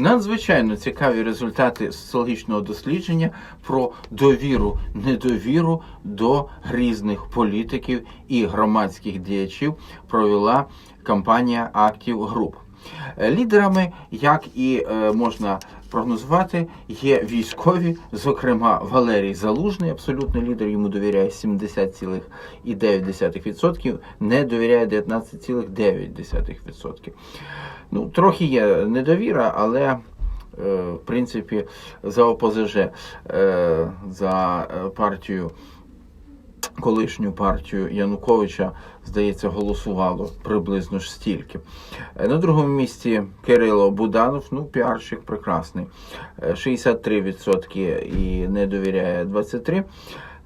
Надзвичайно цікаві результати соціологічного дослідження про довіру, недовіру до різних політиків і громадських діячів провела Active Group. Е, Лідерами, як і е, можна прогнозувати, є військові, зокрема Валерій Залужний, абсолютний лідер, йому довіряє 70,9%, не довіряє 19,9%. Ну, трохи є недовіра, але е, в принципі за ОПЗЖ, е, за е, партію, колишню партію Януковича, здається, голосувало приблизно ж стільки. На другому місці Кирило Буданов, ну, піарщик прекрасний, е, 63% і не довіряє 23%.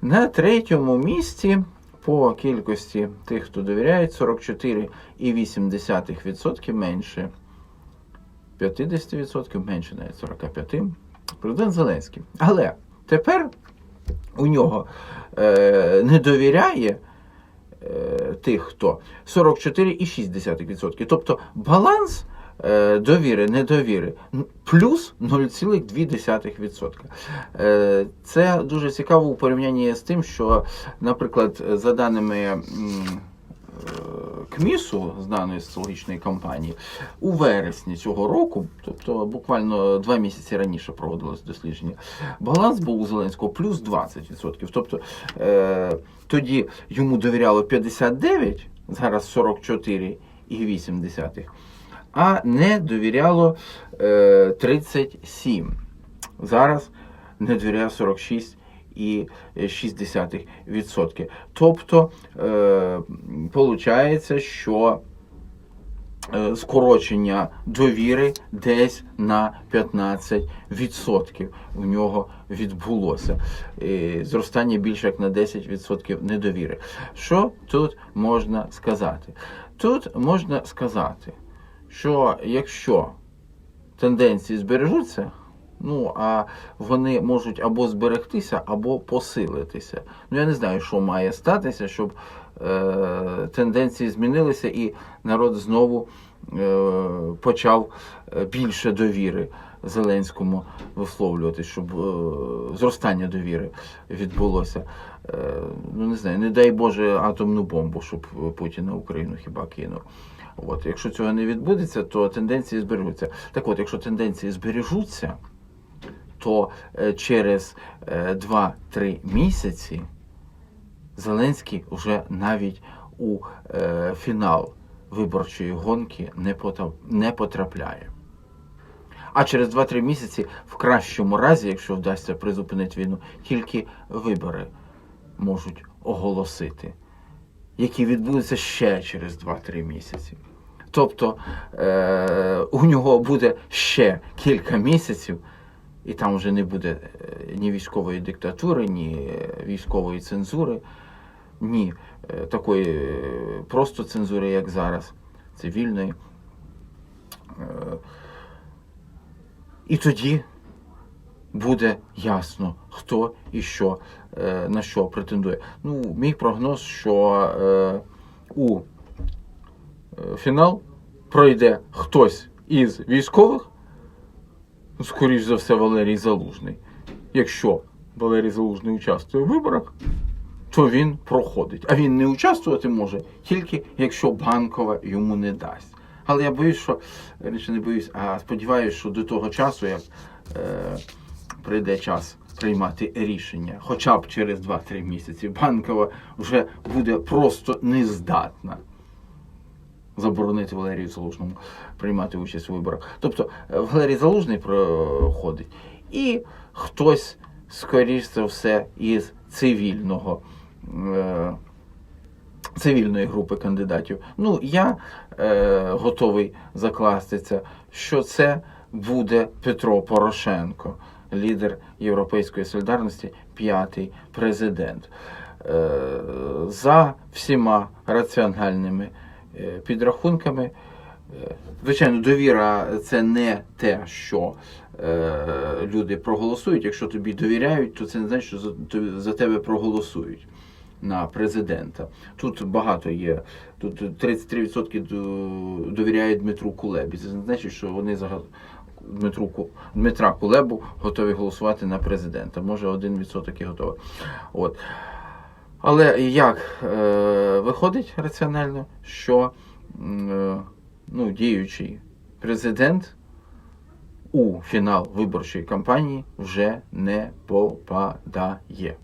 На третьому місці по кількості тих, хто довіряє, 44,8% менше 50%, менше навіть 45%. Президент Зеленський. Але тепер у нього е, не довіряє е, тих, хто 44,6%. Тобто баланс е, довіри, недовіри плюс 0,2%. Е, Це дуже цікаво у порівнянні з тим, що, наприклад, за даними КМІСу, даної соціологічної кампанії, у вересні цього року, тобто буквально два місяці раніше проводилось дослідження, баланс був у Зеленського плюс 20%. Тобто е, тоді йому довіряло 59, зараз 44,8, а не довіряло е, 37. Зараз не довіряє 46 і 0,6%. Тобто, е, що е, скорочення довіри десь на 15% у нього відбулося. Зростання більше як на 10% недовіри. Що тут можна сказати? Тут можна сказати, що якщо тенденції збережуться, ну а вони можуть або зберегтися, або посилитися. Ну я не знаю, що має статися, щоб е, тенденції змінилися і народ знову е, почав е, більше довіри Зеленському висловлювати, щоб е, зростання довіри відбулося. Е, ну не знаю, не дай Боже атомну бомбу, щоб Путін на Україну хіба кинув. От, якщо цього не відбудеться, то тенденції збережуться. Так от, якщо тенденції збережуться, то е, через е, 2-3 місяці Зеленський вже навіть у е, фінал виборчої гонки не потрапляє. А через 2-3 місяці, в кращому разі, якщо вдасться призупинити війну, тільки вибори можуть оголосити, які відбудуться ще через 2-3 місяці. Тобто е, у нього буде ще кілька місяців, і там вже не буде е, ні військової диктатури, ні е, військової цензури, ні е, такої просто цензури, як зараз, цивільної. І тоді буде ясно, хто і що на що претендує. Ну, мій прогноз, що у фінал пройде хтось із військових, скоріш за все, Валерій Залужний. Якщо Валерій Залужний участвує в виборах, то він проходить. А він не участвувати може тільки якщо банкова йому не дасть. Але я боюсь, що речі не боюсь, а сподіваюся, що до того часу, як е, прийде час приймати рішення, хоча б через 2-3 місяці, банкова вже буде просто нездатна заборонити Валерію Залужному приймати участь у виборах. Тобто е, Валерій Залужний проходить, і хтось, скоріш за все, із цивільного. е, Цивільної групи кандидатів. Ну, я е, готовий закластися, що це буде Петро Порошенко, лідер Європейської солідарності, п'ятий президент. Е, за всіма раціональними підрахунками. Е, Звичайно, довіра це не те, що е, люди проголосують. Якщо тобі довіряють, то це не значить, що за, то- за тебе проголосують на президента. Тут багато є. Тут 33% до- довіряють Дмитру Кулебі. Це не значить, що вони за Дмитру, Дмитра Кулебу готові голосувати на президента. Може, 1% і готові. От. Але як е, виходить раціонально, що е, ну, діючий президент у фінал виборчої кампанії вже не попадає.